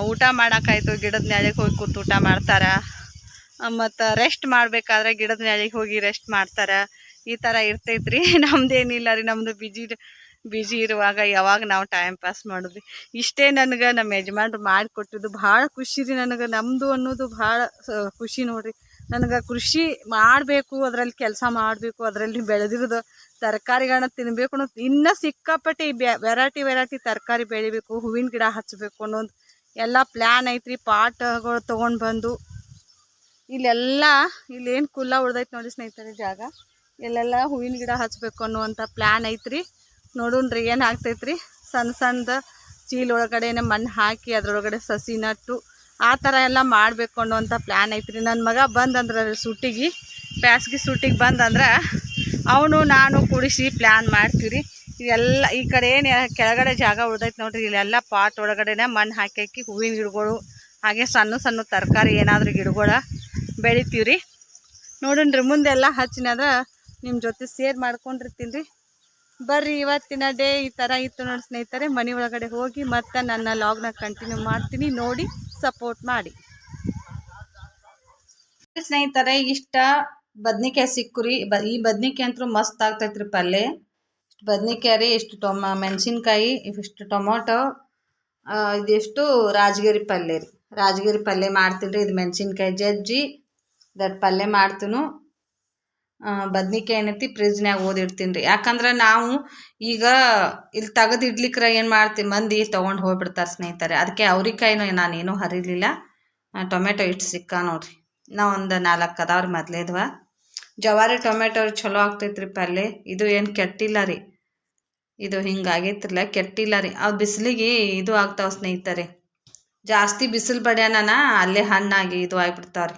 ಊಟ ಮಾಡೋಕ್ಕಾಯ್ತು, ಗಿಡದ ನೆಳಗೆ ಹೋಗಿ ಕೂತು ಊಟ ಮಾಡ್ತಾರೆ. ಮತ್ತು ರೆಸ್ಟ್ ಮಾಡಬೇಕಾದ್ರೆ ಗಿಡದ ನೆಳಗೆ ಹೋಗಿ ರೆಸ್ಟ್ ಮಾಡ್ತಾರೆ. ಈ ಥರ ಇರ್ತೈತ್ರಿ. ನಮ್ದೇನಿಲ್ಲ ರೀ ನಮ್ಮದು ಬಿಜಿ ಬಿಜಿ ಇರುವಾಗ ಯಾವಾಗ ನಾವು ಟೈಮ್ ಪಾಸ್ ಮಾಡಿದ್ವಿ ಇಷ್ಟೇ ನನಗೆ ನಮ್ಮ ಯಜಮಾನ್ರು ಮಾಡಿಕೊಟ್ಟಿದ್ದು ಭಾಳ ಖುಷಿ ರೀ ನನಗೆ. ನಮ್ಮದು ಅನ್ನೋದು ಭಾಳ ಖುಷಿ ನೋಡಿರಿ. ನನಗೆ ಕೃಷಿ ಮಾಡಬೇಕು, ಅದರಲ್ಲಿ ಕೆಲಸ ಮಾಡಬೇಕು, ಅದರಲ್ಲಿ ಬೆಳೆದಿರೋದು ತರಕಾರಿಗಳನ್ನ ತಿನ್ನಬೇಕು ಅನ್ನೋದು ಇನ್ನೂ ಸಿಕ್ಕಾಪಟ್ಟೆ ವೆರೈಟಿ ವೆರೈಟಿ ತರಕಾರಿ ಬೆಳಿಬೇಕು, ಹೂವಿನ ಗಿಡ ಹಚ್ಚಬೇಕು ಅನ್ನೋದು ಎಲ್ಲ ಪ್ಲ್ಯಾನ್ ಐತ್ರಿ. ಪಾಟ್ಗಳು ತೊಗೊಂಡು ಬಂದು ಇಲ್ಲೆಲ್ಲ ಇಲ್ಲೇನು ಕುಲ್ಲ ಉಳ್ದೈತೆ ನೋಡಿ ಸ್ನೇಹಿತರೆ ಜಾಗ. ಇಲ್ಲೆಲ್ಲ ಹೂವಿನ ಗಿಡ ಹಚ್ಚಬೇಕು ಅನ್ನುವಂಥ ಪ್ಲ್ಯಾನ್ ಐತ್ರಿ. ನೋಡೋಣ್ರಿ ಏನು ಆಗ್ತೈತ್ರಿ. ಸಣ್ಣ ಸಣ್ಣದ ಚೀಲ ಒಳಗಡೆನೆ ಮಣ್ಣು ಹಾಕಿ ಅದರೊಳಗಡೆ ಸಸಿ ನಟ್ಟು ಆ ಥರ ಎಲ್ಲ ಮಾಡಬೇಕು ಅನ್ನುವಂಥ ಪ್ಲ್ಯಾನ್ ಐತ್ರಿ. ನನ್ನ ಮಗ ಬಂದಂದ್ರೆ ಸುಟ್ಟಿಗೆ ಬ್ಯಾಸ್ಗೆ ಸುಟ್ಟಿಗೆ ಬಂದಂದ್ರೆ ಅವನು ನಾನು ಕುಡಿಸಿ ಪ್ಲ್ಯಾನ್ ಮಾಡ್ತೀವಿ ಇದೆಲ್ಲ ಈ ಕಡೆ ಏನು ಕೆಳಗಡೆ ಜಾಗ ಉಳ್ದೈತೆ ನೋಡ್ರಿ. ಇಲ್ಲೆಲ್ಲ ಪಾಟ್ ಒಳಗಡೆನೆ ಮಣ್ಣು ಹಾಕಿ ಹೂವಿನ ಗಿಡಗಳು, ಹಾಗೆ ಸಣ್ಣ ಸಣ್ಣ ತರಕಾರಿ ಏನಾದರೂ ಗಿಡಗಳ ಬೆಳಿತೀವಿ ರೀ ಮುಂದೆಲ್ಲ ಹಚ್ಚಿನಂದ್ರೆ ನಿಮ್ಮ ಜೊತೆ ಸೇರ್ ಮಾಡ್ಕೊಂಡಿರ್ತೀನಿ. ರೀ ಬರ್ರಿ, ಇವತ್ತಿನ ಡೇ ಈ ಥರ ಇತ್ತು ನೋಡಿ ಸ್ನೇಹಿತರೆ. ಮನೆ ಒಳಗಡೆ ಹೋಗಿ ಮತ್ತೆ ನನ್ನ ಲಾಗ್ನ ಕಂಟಿನ್ಯೂ ಮಾಡ್ತೀನಿ. ನೋಡಿ ಸಪೋರ್ಟ್ ಮಾಡಿ. ಸ್ನೇಹಿತರೆ, ಇಷ್ಟ ಬದ್ನಿಕಾಯಿ ಸಿಕ್ಕುರಿ. ಬ, ಈ ಬದ್ನಿಕಾಯಿ ಅಂತೂ ಮಸ್ತ್ ಆಗ್ತೈತ್ರಿ ಪಲ್ಯ ಇಷ್ಟು ಬದ್ನಿಕಾಯಿ ರೀ, ಇಷ್ಟು ಟೊಮ, ಮೆಣಸಿನ್ಕಾಯಿ, ಇಷ್ಟು ಟೊಮೊಟೊ ಇದಿಷ್ಟು ರಾಜಗಿರಿ ಪಲ್ಯ ರೀ. ರಾಜಗಿರಿ ಪಲ್ಯ ಮಾಡ್ತೀನಿ ರೀ. ಇದು ಮೆಣಸಿನ್ಕಾಯಿ ಜಜ್ಜಿ. ದಟ್ ಪಲ್ಯ ಮಾಡ್ತೀನು. ಬದ್ನಿಕಾಯಿ ಏನೈತಿ ಫ್ರಿಜ್ನ್ಯಾಗ ಓದಿಡ್ತೀನಿ ರೀ. ಯಾಕಂದ್ರೆ ನಾವು ಈಗ ಇಲ್ಲಿ ತೆಗೆದು ಇಡ್ಲಿಕ್ರ ಏನು ಮಾಡ್ತೀವಿ ಮಂದಿ ತೊಗೊಂಡು ಹೋಗ್ಬಿಡ್ತಾರೆ ಸ್ನೇಹಿತರೆ. ಅದಕ್ಕೆ ಅವ್ರಿಕಾಯಿನೂ ನಾನೇನು ಹರಿಲಿಲ್ಲ. ಟೊಮೆಟೊ ಇಟ್ಟು ಸಿಕ್ಕ ನೋಡ್ರಿ. ನಾವು ಒಂದು ನಾಲ್ಕು ಅದಾವ್ರಿ ಮೊದ್ಲೇದ್ವ ಜವಾರಿ ಟೊಮೆಟೊ ಚಲೋ ಆಗ್ತೈತ್ರಿ ಪಲ್ಯ ಇದು ಏನು ಕೆಟ್ಟಿಲ್ಲ ರೀ. ಇದು ಹಿಂಗೆ ಆಗೈತ್ರಲ್ಲ ಕೆಟ್ಟಿಲ್ಲ ರೀ. ಅವು ಬಿಸಿಲಿಗೆ ಇದು ಆಗ್ತಾವ ಸ್ನೇಹಿತರೆ. ಜಾಸ್ತಿ ಬಿಸಿಲು ಬಡ್ಯಾನ ಅಲ್ಲೇ ಹಣ್ಣಾಗಿ ಇದು ಆಗ್ಬಿಡ್ತಾವ್ರಿ.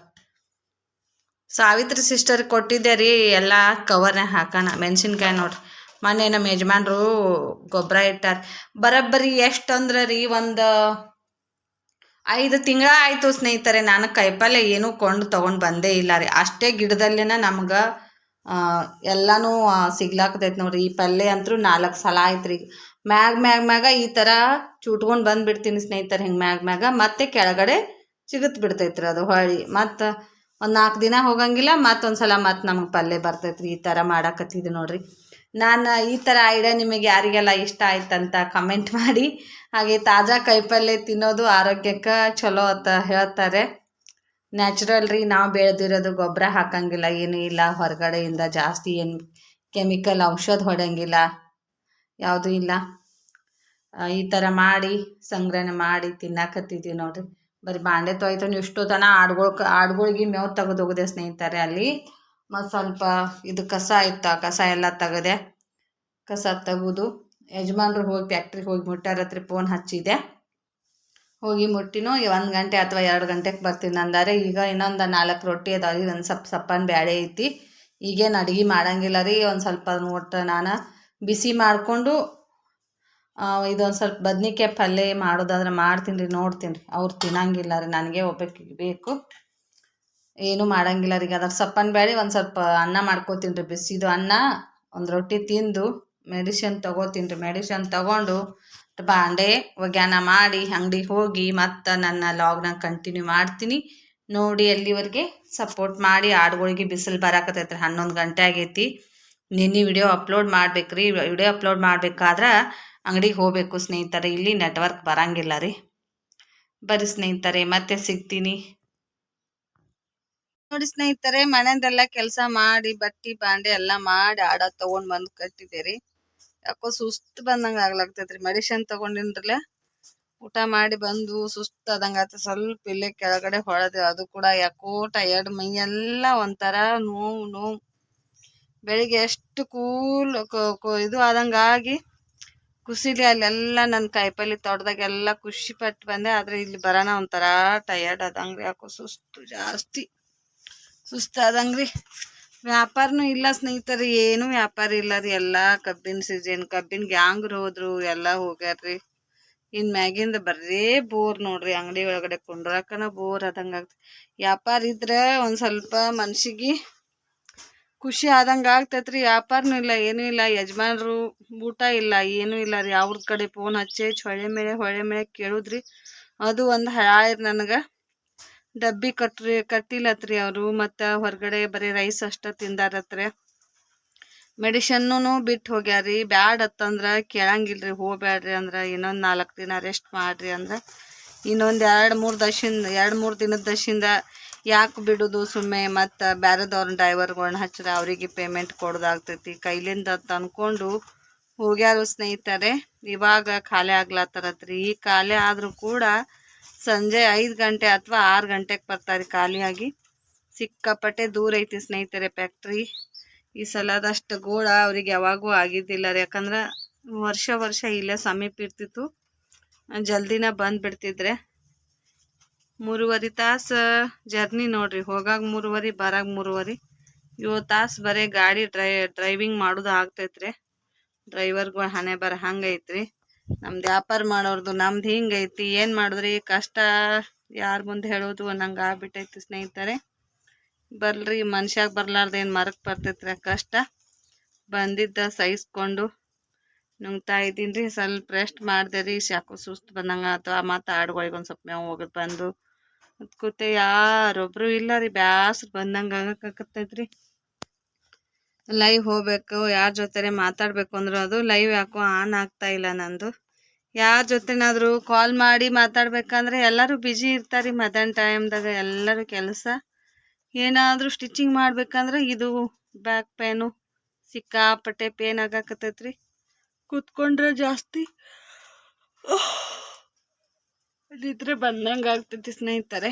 ಸಾವಿತ್ರಿ ಸಿಸ್ಟರ್ ಕೊಟ್ಟಿದ್ದೆ ರೀ, ಎಲ್ಲ ಕವರ್ನಾಗ ಹಾಕೋಣ. ಮೆಣಸಿನ್ಕಾಯಿ ನೋಡ್ರಿ. ಮೊನ್ನೆ ನಮ್ಮ ಯಜಮಾನ್ರು ಗೊಬ್ಬರ ಇಟ್ಟಾರ. ಬರೋಬ್ಬರಿ ಎಷ್ಟು ಅಂದ್ರೆ ರೀ, ಒಂದು ಐದು ತಿಂಗಳ ಆಯಿತು ಸ್ನೇಹಿತರೆ, ನಾನು ಕಾಯಿಪಲ್ಯ ಏನೂ ಕೊಂಡು ತೊಗೊಂಡು ಬಂದೇ ಇಲ್ಲ ರೀ. ಅಷ್ಟೇ ಗಿಡದಲ್ಲೇನ ನಮ್ಗೆ ಎಲ್ಲನೂ ಸಿಗ್ಲಾಕತೈತೆ ನೋಡ್ರಿ. ಈ ಪಲ್ಯ ಅಂತೂ ನಾಲ್ಕು ಸಲ ಆಯ್ತು ರೀ. ಮ್ಯಾಗ ಮ್ಯಾಗ ಮ್ಯಾಗ ಈ ಥರ ಚುಟ್ಕೊಂಡು ಬಂದುಬಿಡ್ತೀನಿ ಸ್ನೇಹಿತರೆ, ಹಿಂಗೆ ಮ್ಯಾಗ ಮ್ಯಾಗ. ಮತ್ತೆ ಕೆಳಗಡೆ ಸಿಗುತ್ತೆ ಬಿಡ್ತೈತ್ರಿ ಅದು ಹೊಳ್ಳಿ. ಮತ್ತು ಒಂದು ನಾಲ್ಕು ದಿನ ಹೋಗಂಗಿಲ್ಲ ಮತ್ತೊಂದು ಸಲ ಮತ್ತೆ ನಮಗೆ ಪಲ್ಯ ಬರ್ತೈತ್ರಿ. ಈ ಥರ ಮಾಡಾಕತ್ತಿದ್ದೆ ನೋಡಿರಿ. ನಾನು ಈ ಥರ ಐಡಿಯಾ ನಿಮಗೆ ಯಾರಿಗೆಲ್ಲ ಇಷ್ಟ ಆಯ್ತಂತ ಕಮೆಂಟ್ ಮಾಡಿ. ಹಾಗೆ ತಾಜಾ ಕಾಯಿಪಲ್ಯ ತಿನ್ನೋದು ಆರೋಗ್ಯಕ್ಕೆ ಚಲೋ ಅಂತ ಹೇಳ್ತಾರೆ. ನ್ಯಾಚುರಲ್ ರೀ, ನಾವು ಬೆಳೆದಿರೋದು ಗೊಬ್ಬರ ಹಾಕಂಗಿಲ್ಲ, ಏನೂ ಇಲ್ಲ. ಹೊರಗಡೆಯಿಂದ ಜಾಸ್ತಿ ಏನು ಕೆಮಿಕಲ್ ಔಷಧ ಹೊಡೆಯಂಗಿಲ್ಲ, ಯಾವುದೂ ಇಲ್ಲ. ಈ ಥರ ಮಾಡಿ, ಸಂಗ್ರಹಣೆ ಮಾಡಿ ತಿನ್ನಾಕತ್ತಿದ್ದೀವಿ ನೋಡ್ರಿ. ಬರೀ ಬಾಂಡೆ ತೊಯ್ತು ಇಷ್ಟು ತನ ಆಡ್ಗೊಳ್ ಆಡ್ಗಳಿಗೆ ಮೇವು ತೆಗೆದು ಹೋಗಿದೆ ಸ್ನೇಹಿತರೆ ಅಲ್ಲಿ. ಮತ್ತು ಸ್ವಲ್ಪ ಇದು ಕಸ ಇತ್ತು ಆ ಕಸ ಎಲ್ಲ ತೆಗೆದೆ, ಕಸ ತೆಗೆದು ಯಜಮಾನ್ರು ಹೋಗಿ ಫ್ಯಾಕ್ಟ್ರಿಗೆ ಹೋಗಿ ಮುಟ್ಟಾರತ್ರಿ ಫೋನ್ ಹಚ್ಚಿದೆ. ಹೋಗಿ ಮುಟ್ಟಿನೂ ಒಂದು ಗಂಟೆ ಅಥವಾ ಎರಡು ಗಂಟೆಗೆ ಬರ್ತೀನಿ ಅಂದಾರೆ. ಈಗ ಇನ್ನೊಂದು ನಾಲ್ಕು ರೊಟ್ಟಿ ಅದಾವ ಒಂದು ಸ್ವಲ್ಪ ಸಪ್ಪನ ಬ್ಯಾಳೆ ಐತಿ. ಈಗೇನು ಅಡುಗೆ ಮಾಡಂಗಿಲ್ಲ ರೀ, ಒಂದು ಸ್ವಲ್ಪ ನೋಡ್ರಿ ನಾನು. ಬಿಸಿ ಮಾಡಿಕೊಂಡು ಇದೊಂದು ಸ್ವಲ್ಪ ಬದ್ನಿಕಾಯಿ ಪಲ್ಯ ಮಾಡೋದಾದ್ರೆ ಮಾಡ್ತೀನಿ ರೀ, ನೋಡ್ತೀನಿ ರೀ. ಅವ್ರು ತಿನ್ನಂಗಿಲ್ಲ ರೀ, ನನಗೆ ಒಬ್ಬಕ್ಕೆ ಬೇಕು. ಏನೂ ಮಾಡಂಗಿಲ್ಲ ರೀ ಅದ್ರ ಸಪ್ಪನ ಬ್ಯಾಳಿ ಒಂದು ಸ್ವಲ್ಪ ಅನ್ನ ಮಾಡ್ಕೋತೀನಿ ರೀ. ಬಿಸಿದು ಅನ್ನ, ಒಂದು ರೊಟ್ಟಿ ತಿಂದು ಮೆಡಿಸಿನ್ ತೊಗೋತೀನಿ ರೀ. ಮೆಡಿಷನ್ ತೊಗೊಂಡು ಬಾಂಡೆ ಒಗ್ಯಾನ ಮಾಡಿ, ಅಂಗಡಿಗೆ ಹೋಗಿ ಮತ್ತು ನನ್ನ ಲಾಗ್ನ ಕಂಟಿನ್ಯೂ ಮಾಡ್ತೀನಿ. ನೋಡಿ ಅಲ್ಲಿವರೆಗೆ ಸಪೋರ್ಟ್ ಮಾಡಿ, ಆಡುಗಳಿಗೆ ಬಿಸಿಲು ಬರಾಕತ್ತೈತೆ ರೀ ಹನ್ನೊಂದು ಗಂಟೆ ಆಗೈತಿ. ನಿನ್ನೆ ವಿಡಿಯೋ ಅಪ್ಲೋಡ್ ಮಾಡ್ಬೇಕು ರೀ ವಿಡಿಯೋ ಅಪ್ಲೋಡ್ ಮಾಡ್ಬೇಕಾದ್ರೆ ಅಂಗಡಿಗೆ ಹೋಗಬೇಕು ಸ್ನೇಹಿತರೆ, ಇಲ್ಲಿ ನೆಟ್ವರ್ಕ್ ಬರಂಗಿಲ್ಲ ರೀ. ಬರ್ರಿ ಸ್ನೇಹಿತರೆ, ಮತ್ತೆ ಸಿಗ್ತೀನಿ. ನೋಡಿ ಸ್ನೇಹಿತರೆ ಮನೆಯದೆಲ್ಲ ಕೆಲಸ ಮಾಡಿ, ಬಟ್ಟಿ, ಬಾಂಡೆ ಎಲ್ಲ ಮಾಡಿ ಆಡ ತಗೊಂಡು ಬಂದು ಕಟ್ಟಿದ್ದೆ ರೀ. ಯಾಕೋ ಸುಸ್ತು ಬಂದಂಗೆ ಆಗ್ಲಾಗ್ತೈತ್ರಿ ಮೆಡಿಸಿನ್ ತಗೊಂಡಿನ್ರಲ್ಲ ಊಟ ಮಾಡಿ ಬಂದು ಸುಸ್ತು ಆದಂಗೆ ಸ್ವಲ್ಪ ಇಲ್ಲೇ ಕೆಳಗಡೆ ಹೊಳದೆ ಅದು ಕೂಡ ಯಾಕೋ ಟಯರ್ಡ್ ಎಲ್ಲ ಒಂಥರ ನೋವು ನೋವು. ಬೆಳಿಗ್ಗೆ ಎಷ್ಟು ಕೂಲ್ ಇದು ಆದಂಗಾಗಿ ಕುಸಿಲಿ ಅಲ್ಲೆಲ್ಲ ನನ್ನ ಕಾಯಿಪಲ್ಲೆ ತೋಟದಾಗೆಲ್ಲ ಖುಷಿ ಪಟ್ಟು ಬಂದೆ. ಆದ್ರೆ ಇಲ್ಲಿ ಬರೋಣ ಒಂಥರ ಟಯರ್ಡ್ ಆದಂಗ್ರಿ. ಯಾಕೋ ಸುಸ್ತು ಜಾಸ್ತಿ. ಸುಸ್ತಾದಂಗ್ರಿ. ವ್ಯಾಪಾರನೂ ಇಲ್ಲ ಸ್ನೇಹಿತರು, ಏನು ವ್ಯಾಪಾರ ಇಲ್ಲ ರೀ. ಎಲ್ಲ ಕಬ್ಬಿನ ಸೀಸನ್ ಕಬ್ಬಿನ ಗ್ಯಾಂಗ್ರು ಹೋದ್ರು, ಎಲ್ಲ ಹೋಗ್ಯಾರ್ರಿ. ಇನ್ ಮ್ಯಾಗಿಂದ ಬರೀ ಬೋರ್ ನೋಡ್ರಿ. ಅಂಗಡಿ ಒಳಗಡೆ ಕುಂಡ್ರಾಕನ ಬೋರ್ ಆದಂಗೆ ವ್ಯಾಪಾರ ಇದ್ರೆ ಒಂದು ಸ್ವಲ್ಪ ಮನ್ಸಿಗೆ ಖುಷಿ ಆದಂಗ ಆಗ್ತೈತ್ರಿ. ವ್ಯಾಪಾರನೂ ಇಲ್ಲ, ಏನೂ ಇಲ್ಲ. ಯಜಮಾನ್ರು ಊಟ ಇಲ್ಲ, ಏನೂ ಇಲ್ಲ ರೀ. ಅವ್ರ ಕಡೆ ಫೋನ್ ಹಚ್ಚಿ ಹೊಳೆ ಮೇಲೆ ಹೊಳೆ ಮೇಲೆ ಕೇಳುದ್ರಿ. ಅದು ಒಂದು ಹಾಳಾಯ್ತು ನನಗೆ. ಡಬ್ಬಿ ಕಟ್ರಿ ಕಟ್ಟಿಲ್ಲತ್ರಿ ಅವರು. ಮತ್ತು ಹೊರಗಡೆ ಬರೀ ರೈಸ್ ಅಷ್ಟ ತಿಂದಾರತ್ರಿ. ಮೆಡಿಷನ್ನು ಬಿಟ್ಟು ಹೋಗ್ಯಾರಿ. ಬ್ಯಾಡ್ ಅತ್ತಂದ್ರೆ ಕೇಳಂಗಿಲ್ರಿ, ಹೋಗ್ಬ್ಯಾಡ್ರಿ ಅಂದ್ರೆ. ಇನ್ನೊಂದು ನಾಲ್ಕು ದಿನ ರೆಸ್ಟ್ ಮಾಡ್ರಿ ಅಂದ್ರೆ. ಇನ್ನೊಂದು ಎರಡು ಮೂರು ದಶಿಂದ, ಎರಡು ಮೂರು ದಿನದ ದಶಿಂದ ಯಾಕೆ ಬಿಡೋದು ಸುಮ್ಮನೆ ಮತ್ತು ಬೇರೆದವ್ರನ್ನ ಡ್ರೈವರ್ಗಳನ್ನ ಹಚ್ಚಿದ್ರೆ ಅವರಿಗೆ ಪೇಮೆಂಟ್ ಕೊಡೋದಾಗ್ತೈತಿ. ಕೈಲಿಂದ ತಂದ್ಕೊಂಡು ಹೋಗ್ಯಾರು ಸ್ನೇಹಿತರೆ, ಇವಾಗ ಖಾಲಿ ಆಗ್ಲತ್ತರತ್ರಿ ಈ ಖಾಲಿ ಆದರೂ ಕೂಡ ಸಂಜೆ ಐದು ಗಂಟೆ ಅಥವಾ ಆರು ಗಂಟೆಗೆ ಬರ್ತಾರೆ ಖಾಲಿಯಾಗಿ. ಸಿಕ್ಕಾಪಟ್ಟೆ ದೂರ ಐತಿ ಸ್ನೇಹಿತರೆ ಫ್ಯಾಕ್ಟ್ರಿ ಈ ಸಲದಷ್ಟು ಗೋಳ ಅವ್ರಿಗೆ ಯಾವಾಗೂ ಆಗಿದ್ದಿಲ್ಲ ರೀ. ಯಾಕಂದ್ರೆ ವರ್ಷ ವರ್ಷ ಇಲ್ಲೇ ಸಮೀಪ ಇರ್ತಿತ್ತು. ಜಲ್ದಿನ ಬಂದು ಮೂರುವರೆ ತಾಸು ಜರ್ನಿ ನೋಡ್ರಿ. ಹೋಗಾಗ ಮೂರುವರೆ, ಬರಾಗ ಮೂರುವರೆ. ಏಳು ತಾಸು ಬರೀ ಗಾಡಿ ಡ್ರೈ, ಡ್ರೈವಿಂಗ್ ಮಾಡೋದು ಆಗ್ತೈತ್ರಿ. ಡ್ರೈವರ್ಗಳು ಹಣೆ ಬರ ಹಂಗೈತ್ರಿ. ನಮ್ದು ವ್ಯಾಪಾರ ಮಾಡೋರ್ದು ನಮ್ದು ಹಿಂಗೈತಿ. ಏನು ಮಾಡಿದ್ರಿ? ಕಷ್ಟ ಯಾರ ಮುಂದೆ ಹೇಳೋದು ನಂಗೆ ಆಗ್ಬಿಟ್ಟೈತಿ ಸ್ನೇಹಿತರೆ. ಬರ್ರಿ ಮನುಷ್ಯಾಗ ಬರ್ಲಾರ್ದು ಏನು ಮರಕ್ಕೆ ಬರ್ತೈತ್ರಿ ಕಷ್ಟ. ಬಂದಿದ್ದ ಸಹಿಸ್ಕೊಂಡು ನುಂಗ್ತಾ ಇದ್ದೀನಿ ರೀ ಸ್ವಲ್ಪ ರೆಸ್ಟ್ ಮಾಡಿದೆ ರೀ. ಸಾಕು ಸುಸ್ತು ಬಂದಂಗೆ ಅಥವಾ ಮತ್ತು ಆಡುಗಳಿಗೆ ಒಂದು ಸ್ವಲ್ಪ ಮೇವು ಹೋಗೋದು ಬಂದು. ಮತ್ತು ಕೂತೆ ಯಾರೊಬ್ರು ಇಲ್ಲ ರೀ, ಬ್ಯಾಸ್ರು ಬಂದಂಗೆ ಆಗಕತ್ತೈತ್ರಿ ಲೈವ್ ಹೋಗ್ಬೇಕು, ಯಾರ ಜೊತೆ ಮಾತಾಡಬೇಕು ಅಂದ್ರೆ ಅದು ಲೈವ್ ಯಾಕೋ ಆನ್ ಆಗ್ತಾ ಇಲ್ಲ ನಂದು. ಯಾರ ಜೊತೆನಾದರೂ ಕಾಲ್ ಮಾಡಿ ಮಾತಾಡ್ಬೇಕಂದ್ರೆ ಎಲ್ಲರೂ ಬ್ಯುಸಿ ಇರ್ತಾರೆ ಮಧ್ಯಾಹ್ನ ಟೈಮ್ದಾಗ ಎಲ್ಲರೂ ಕೆಲಸ. ಏನಾದರೂ ಸ್ಟಿಚಿಂಗ್ ಮಾಡ್ಬೇಕಂದ್ರೆ ಇದು ಬ್ಯಾಕ್ ಪೇನು ಸಿಕ್ಕಾಪಟ್ಟೆ ಪೇನ್ ಆಗಾಕತ್ತೈತ್ರಿ. ಕೂತ್ಕೊಂಡ್ರೆ ಜಾಸ್ತಿ. ನಿದ್ರೆ ಬಂದಂಗೆ ಆಗ್ತೈತಿ ಸ್ನೇಹಿತರೆ.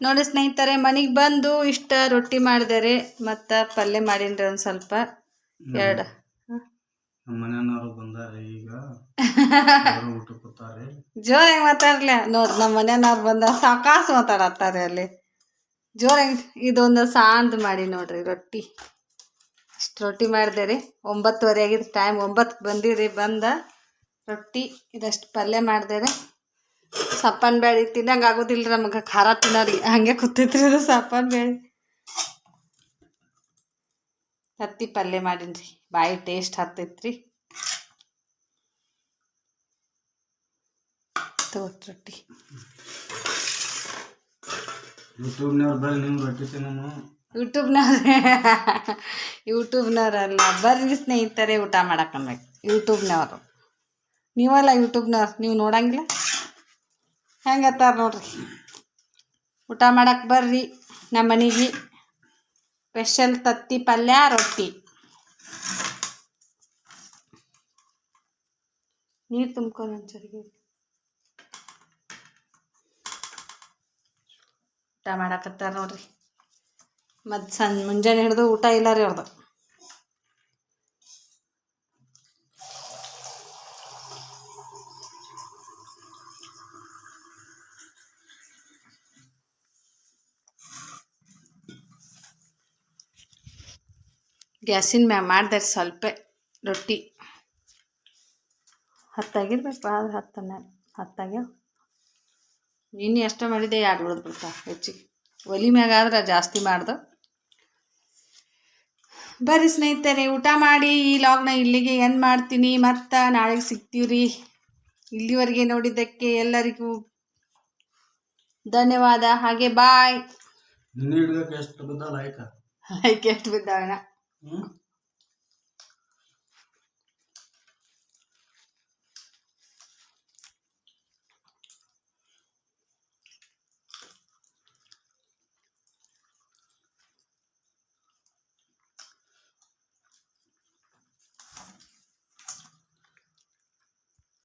ನೋಡಿ ಸ್ನೇಹಿತರೆ ಮನೆಗೆ ಬಂದು ಇಷ್ಟ ರೊಟ್ಟಿ ಮಾಡಿದರೆ ಮತ್ತು ಪಲ್ಯ ಮಾಡಿನ್ರಿ ಒಂದು ಸ್ವಲ್ಪ. ಎರಡು. ಜೋರ್ ಹೆಂಗ್ ಜೋರಾಗಿ ಮಾತಾಡ್ಲ. ನೋಡ್ರಿ ನಮ್ಮ ಮನೆಯವ್ರು ಬಂದ ಸಾಕಾಸು ಮಾತಾಡತ್ತಾರೆ ಅಲ್ಲಿ. ಜೋರಾಗಿ ಇದೊಂದು ಸಾಂದ್ ಮಾಡಿ ನೋಡ್ರಿ ರೊಟ್ಟಿ. ಇಷ್ಟು ರೊಟ್ಟಿ ಮಾಡಿದೆ ರೀ ಒಂಬತ್ತುವರೆ ಆಗಿದ್ದು ಟೈಮ್ ಒಂಬತ್ತು ಬಂದಿರಿ ಬಂದ ರೊಟ್ಟಿ. ಇದಷ್ಟು ಪಲ್ಯ ಮಾಡಿದೆ ರೀ ಸಪ್ಪನ್ ಬೇಳೆ ತಿನ್ನಂಗ ಆಗೋದಿಲ್ಲ ನಮಗೆ. ಖಾರ ತಿನ್ನೋರಿ. ಹಂಗೆ ಕೂತೈತ್ರಿ ಅದು ಸಪ್ಪನ್ ಬೇಳೆ. ಹತ್ತಿ ಪಲ್ಯ ಮಾಡೀನಿ ಬಾಯಿ ಟೇಸ್ಟ್ ಹತ್ತೈತ್ರಿ. ತಗೋರಿ ರೊಟ್ಟಿ. ಯೂಟ್ಯೂಬ್ನವ್ರು ಬರ್ರಿ ನೀವು ರೊಟ್ಟಿ ತಿನ್ನೋನು. ಯೂಟ್ಯೂಬ್ನವ್ರೆ ಯೂಟ್ಯೂಬ್ನವ್ರಲ್ಲ. ಬರ್ರಿ ಸ್ನೇಹಿತರೆ ಊಟ ಮಾಡಕ್ಕನ್ಬೇಕು ಯೂಟ್ಯೂಬ್ನವರು. ನೀವಲ್ಲ ಯೂಟ್ಯೂಬ್ನವ್ರು. ನೀವು ನೋಡಂಗಿಲ್ಲ? ಹೆಂಗತ್ತಾರ ನೋಡ್ರಿ. ಊಟ ಮಾಡಕ್ಕೆ ಬರ್ರಿ ನಮ್ಮ ಮನೆಗೆ ಸ್ಪೆಷಲ್ ತತ್ತಿ ಪಲ್ಯ, ರೊಟ್ಟಿ. ನೀರು ತುಂಬ್ಕೊಂಡು ಒಂಚೂರಿಗೆ ಊಟ ಮಾಡಕತ್ತಾರ ನೋಡ್ರಿ. ಮತ್ತು ಸಣ್ಣ ಮುಂಜಾನೆ ಹಿಡಿದು ಊಟ ಇಲ್ಲ ರೀ ಅವ್ರದ್ದು ಗ್ಯಾಸಿನ ಮ್ಯಾಗ ಮಾಡಿದೆ ಸ್ವಲ್ಪ ರೊಟ್ಟಿ. ಹತ್ತಾಗಿರ್ಬೇಕು ಆದ್ರೆ ಹತ್ತನೇ ಹತ್ತಾಗ್ಯಾವ ನೀನು ಎಷ್ಟು ಮಾಡಿದೆ ಎರಡು ಉಳಿದು ಬಿಡ್ತಾವ ಹೆಚ್ಚಿಗೆ ಒಲಿ ಮ್ಯಾಗಾದ್ರೆ ಜಾಸ್ತಿ ಮಾಡ್ದು. ಬರ್ರಿ ಸ್ನೇಹಿತರೆ ಊಟ ಮಾಡಿ ಈ ಲಾಗ್ನ ಇಲ್ಲಿಗೆ ಏನು ಮಾಡ್ತೀನಿ. ಮತ್ತು ನಾಳೆಗೆ ಸಿಗ್ತೀವಿ ರೀ ಇಲ್ಲಿವರೆಗೆ ನೋಡಿದ್ದಕ್ಕೆ ಎಲ್ಲರಿಗೂ ಧನ್ಯವಾದ. ಹಾಗೆ ಬಾಯ್ ಲೈಕ್ ಎಷ್ಟು ಬಿದ್ದಾವಣ್ಣ Hmm?